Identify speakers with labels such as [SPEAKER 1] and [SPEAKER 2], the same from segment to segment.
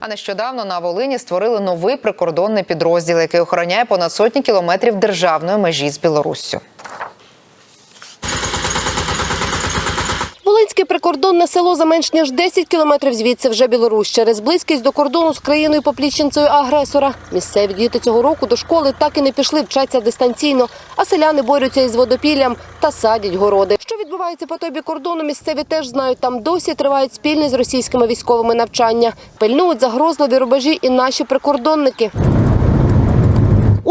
[SPEAKER 1] А нещодавно на Волині створили новий прикордонний підрозділ, який охороняє понад сотні кілометрів державної межі з Білоруссю.
[SPEAKER 2] Волинське прикордонне село за менш ніж 10 кілометрів звідси вже Білорусь. Через близькість до кордону з країною поплічницею агресора. Місцеві діти цього року до школи так і не пішли, вчаться дистанційно, а селяни борються із водопіллям та садять городи. Що відбувається по тобі кордону, місцеві теж знають. Там досі тривають спільні з російськими військовими навчання. Пильнують загрозливі рубежі і наші прикордонники.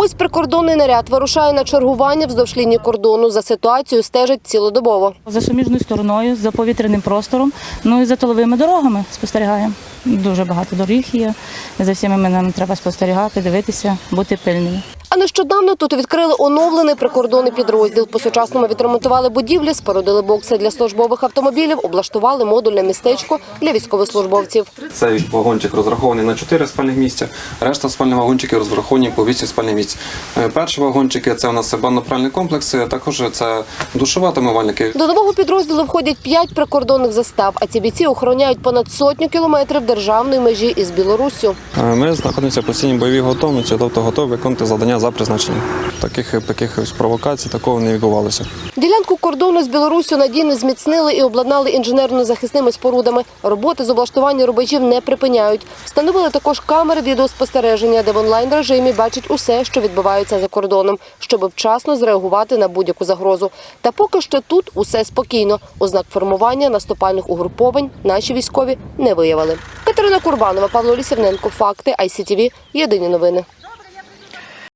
[SPEAKER 2] Ось прикордонний наряд вирушає на чергування вздовж лінії кордону. За ситуацією стежить цілодобово.
[SPEAKER 3] За суміжною стороною, за повітряним простором, ну і за тиловими дорогами спостерігаємо. Дуже багато доріг є. За всіми нам треба спостерігати, дивитися, бути пильними.
[SPEAKER 2] А нещодавно тут відкрили оновлений прикордонний підрозділ. По-сучасному відремонтували будівлі, спорудили бокси для службових автомобілів, облаштували модульне містечко для військовослужбовців.
[SPEAKER 4] Цей вагончик розрахований на 4 спальних місця, решта спальних вагончиків розраховані по 8 спальних місць. Е, Перші вагончики це у нас банно-пральний комплекс, е, також це душова та мивальники.
[SPEAKER 2] До нового підрозділу входять п'ять прикордонних застав, а ці бійці охороняють понад сотню кілометрів державної межі із Білоруссю.
[SPEAKER 4] Е, Ми знаходимося в постійній бойовій готовності, тобто готові виконувати завдання за призначенням. Таких таких провокацій такого не відбувалося.
[SPEAKER 2] Ділянку кордону з Білоруссю надійно зміцнили і обладнали інженерно-захисними спорудами. Роботи з облаштування рубежів не припиняють. Встановили також камери відеоспостереження, де в онлайн режимі бачать усе, що відбувається за кордоном, щоб вчасно зреагувати на будь-яку загрозу. Та поки що тут усе спокійно. Ознак формування наступальних угруповань наші військові не виявили. Катерина Курбанова, Павло Лісівненко. Факти ICTV. Єдині новини.